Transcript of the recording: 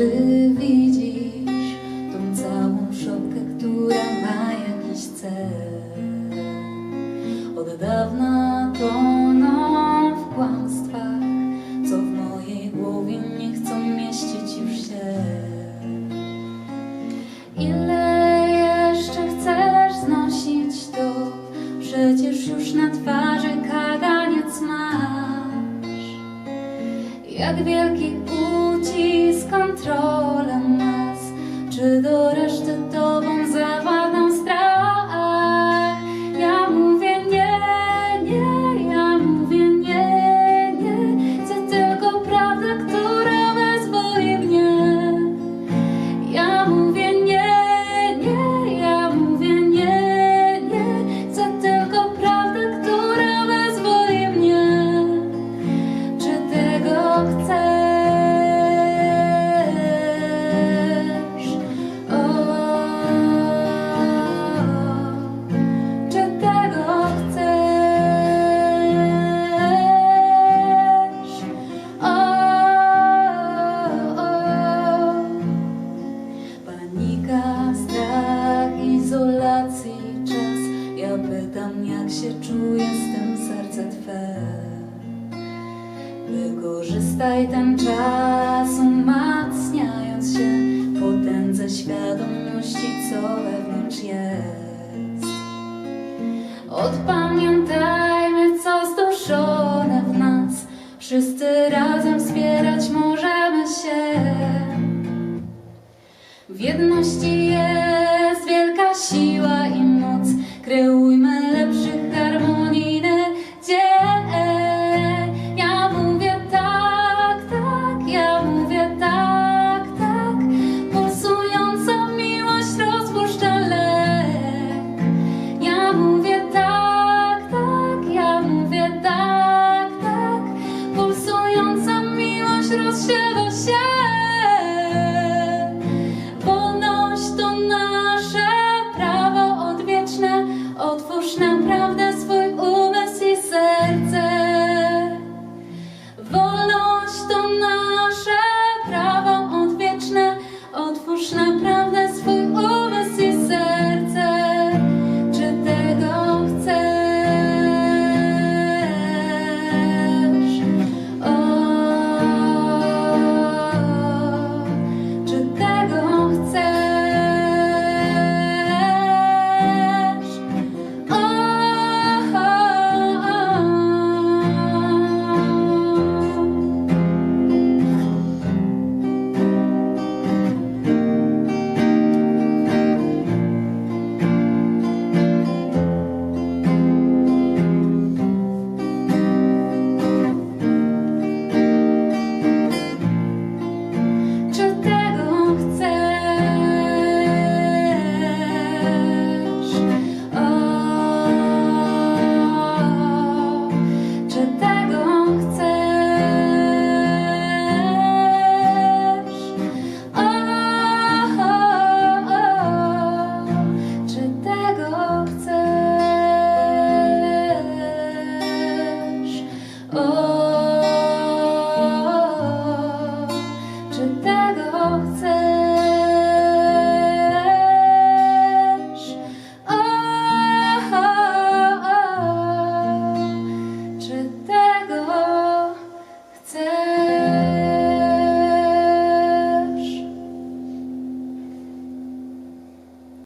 Czy widzisz tą całą szopkę, która ma jakiś cel? Od dawna toną w kłamstwach, co w mojej głowie nie chcą mieścić już się. Ile jeszcze chcesz znosić to? Przecież już na twarzy kaganiec masz. Jak wielki ucisk kontrola nas. Czy do reszty tobą pytam jak się czuje z tym serce Twe. Wykorzystaj ten czas umacniając się. Potędze świadomości co wewnątrz jest. Odpamiętajmy co zduszone w nas. Wszyscy razem wspierać możemy się. W jedności jest wielka siła, shadow shadow